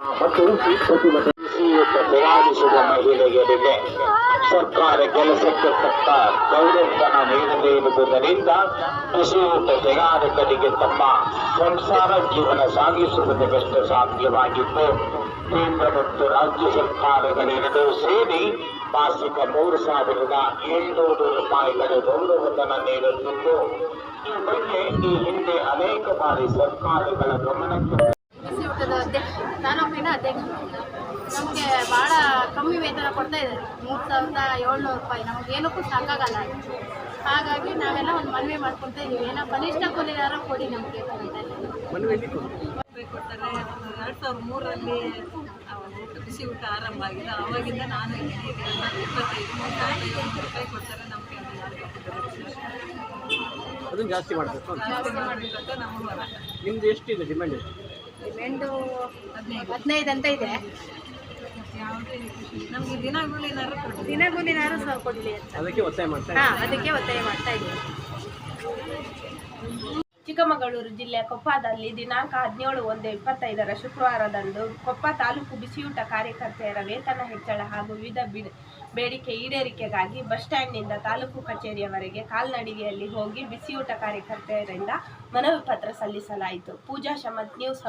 ಮತ್ತು ತಯಾರಿಸಿದ ಮಹಿಳೆಯರಿಗೆ ಸರ್ಕಾರ ಕೆಲಸಕ್ಕೆ ತಕ್ಕ ಗೌರವಧನ ನೀಡದೇ ಇರುವುದರಿಂದ ಬಿಸಿಯೂಟ ತಯಾರಕರಿಗೆ ತಮ್ಮ ಸಂಸಾರ ಜೀವನ ಸಾಗಿಸುವುದಕ್ಕಷ್ಟು ಸಾಧ್ಯವಾಗಿದ್ದು ಕೇಂದ್ರ ಮತ್ತು ರಾಜ್ಯ ಸರ್ಕಾರಗಳೆರಡೂ ಸೇರಿ ಮಾಸಿಕ ಮೂರು ಸಾವಿರದ ಏಳ್ನೂರು ರೂಪಾಯಿಗಳ ಗೌರವಧನ ನೀಡುತ್ತಿದ್ದು ಈ ಬಗ್ಗೆ ಈ ಹಿಂದೆ ಅನೇಕ ಬಾರಿ ಸರ್ಕಾರಗಳ ಗಮನಕ್ಕೆ ಬಿಸಿ ಊಟದ ಅಧ್ಯಕ್ಷ. ನಮಗೆ ಭಾಳ ಕಮ್ಮಿ ವೇತನ ಕೊಡ್ತಾ ಇದ್ದಾರೆ. ಮೂರು ಸಾವಿರದ ಏಳ್ನೂರು ರೂಪಾಯಿ. ನಮಗೆ ಏನಕ್ಕೂ ಸಾಕಾಗಲ್ಲ ಹಾಗಾಗಿ ನಾವೆಲ್ಲ ಒಂದು ಮನವಿ ಮಾಡ್ಕೊತಾ ಇದ್ದೀವಿ ಏನೋ ಕನಿಷ್ಠ ಕೂಲಿಗಾರ ಕೊಡಿ ನಮಗೆ. ಕೊಡ್ತಾರೆ? ಎರಡು ಸಾವಿರದ ಮೂರರಲ್ಲಿ ಊಟ ಬಿಸಿ ಊಟ ಆರಂಭ ಆಗಿದೆ. ಅವಾಗಿಂದ ನಾನು ಇಪ್ಪತ್ತೈದು ಮೂವತ್ತೈದು ರೂಪಾಯಿ ಕೊಡ್ತಾರೆ ನಮಗೆ ಅದನ್ನು ಜಾಸ್ತಿ ಮಾಡಬೇಕು ಜಾಸ್ತಿ ಮಾಡಬೇಕಂತ ನಮ್ಮ ನಿಮ್ದು ಎಷ್ಟಿದೆ ಡಿಮ್ಯಾಂಡ್ ಎಷ್ಟು? ಡಿಮ್ಯಾಂಡು ಹದಿನೈದು ಅಂತ ಇದೆ. ಯಾವುದೇ ನಮಗೆ ದಿನಗೂಲಿನಾರು ಕೊಡ್ತೀವಿ ದಿನಗೂಲಿನಾರು ಸಹ ಕೊಡಲಿ ಅಂತ. ಅದಕ್ಕೆ ಒತ್ತಾಯ ಮಾಡ್ತಾ ಹಾಂ ಅದಕ್ಕೆ ಒತ್ತಾಯ ಮಾಡ್ತಾ ಇದ್ದೀವಿ ಚಿಕ್ಕಮಗಳೂರು ಜಿಲ್ಲೆ ಕೊಪ್ಪದಲ್ಲಿ ದಿನಾಂಕ ಹದಿನೇಳು ಒಂದು ಇಪ್ಪತ್ತೈದರ ಶುಕ್ರವಾರದಂದು ಕೊಪ್ಪ ತಾಲೂಕು ಬಿಸಿಯೂಟ ಕಾರ್ಯಕರ್ತೆಯರ ವೇತನ ಹೆಚ್ಚಳ ಹಾಗೂ ವಿವಿಧ ಬೇಡಿಕೆ ಈಡೇರಿಕೆಗಾಗಿ ಬಸ್ ಸ್ಟ್ಯಾಂಡ್ನಿಂದ ತಾಲೂಕು ಕಚೇರಿಯವರೆಗೆ ಕಾಲ್ನಡಿಗೆಯಲ್ಲಿ ಹೋಗಿ ಬಿಸಿಯೂಟ ಕಾರ್ಯಕರ್ತೆಯರಿಂದ ಮನವಿ ಪತ್ರ ಸಲ್ಲಿಸಲಾಯಿತು. ಪೂಜಾ ಶಮತ್ ನ್ಯೂಸ್